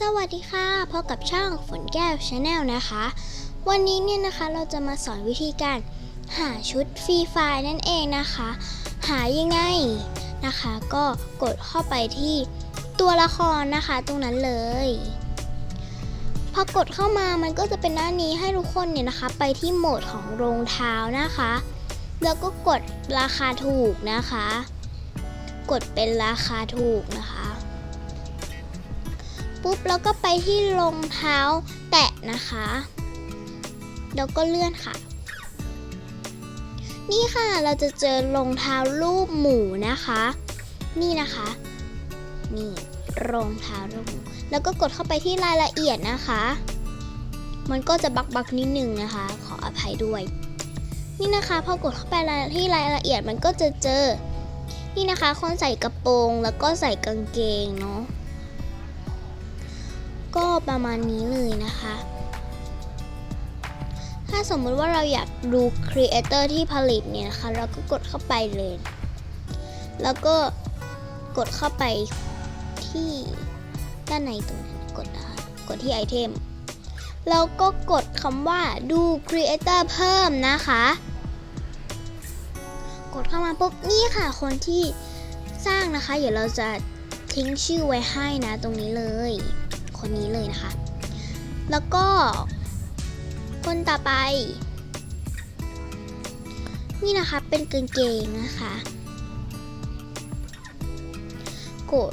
สวัสดีค่ะพบกับช่องฝนแก้วชาแนลนะคะ วันนี้เนี่ยนะคะเราจะมาสอนวิธีการหาชุดฟรีไฟล์นั่นเองนะคะ หายังไงนะคะ ก็กดเข้าไปที่ตัวละครนะคะตรงนั้นเลยพอกดเข้ามามันก็จะเป็นหน้านี้ให้ทุกคนเนี่ยนะคะ ไปที่โหมดของรองเท้านะคะ แล้วก็กดราคาถูกนะคะ กดเป็นราคาถูกนะคะ ปุ๊บแล้วก็ไปที่รองเท้าแตะนะคะ แล้วก็เลื่อนค่ะ นี่ค่ะเราจะเจอรองเท้ารูปหมูนะคะ นี่นะคะ นี่รองเท้ารูปหมูแล้วก็กดเข้าไปที่รายละเอียดนะคะ มันก็จะบักบักนิดนึงนะคะ ขออภัยด้วย นี่นะคะพอกดเข้าไปที่รายละเอียดมันก็จะเจอ นี่นะคะคนใส่กระโปรงแล้วก็ใส่กางเกงเนาะ ก็ประมาณนี้เลยนะคะ ถ้าสมมุติว่าเราอยากดูครีเอเตอร์ที่ผลิตเนี่ยนะคะ เราก็กดเข้าไปเลย แล้วก็กดเข้าไปที่ด้านในตรงนั้นกดนะคะกดที่ไอเทมแล้วก็กดคำว่าดูครีเอเตอร์เพิ่มนะคะ กดเข้ามาปุ๊บนี่ค่ะคนที่สร้างนะคะ เดี๋ยวเราจะทิ้งชื่อไว้ให้นะตรงนี้เลย คนนี้เลยนะคะ แล้วก็คนต่อไป นี่นะคะเป็นกางเกงนะคะกด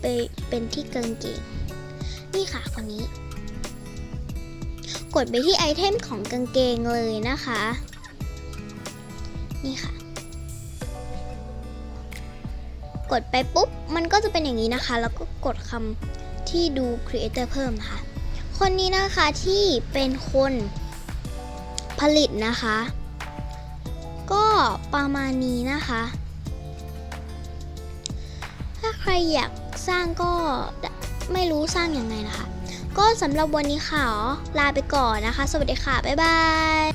ไปเป็นที่กางเกง นี่ค่ะคนนี้ กดไปที่ไอเทมของกางเกงเลยนะคะ นี่ค่ะ กดไปปุ๊บ มันก็จะเป็นอย่างนี้นะคะ แล้วก็กดคำ ที่ดู Creator เพิ่มนะคะคนนี้นะคะที่เป็นคนผลิตนะคะ ก็ประมาณนี้นะคะ ถ้าใครอยากสร้างก็ไม่รู้สร้างยังไงนะคะ ก็สำหรับวันนี้ค่ะลาไปก่อนนะคะ สวัสดีค่ะ บ๊ายบาย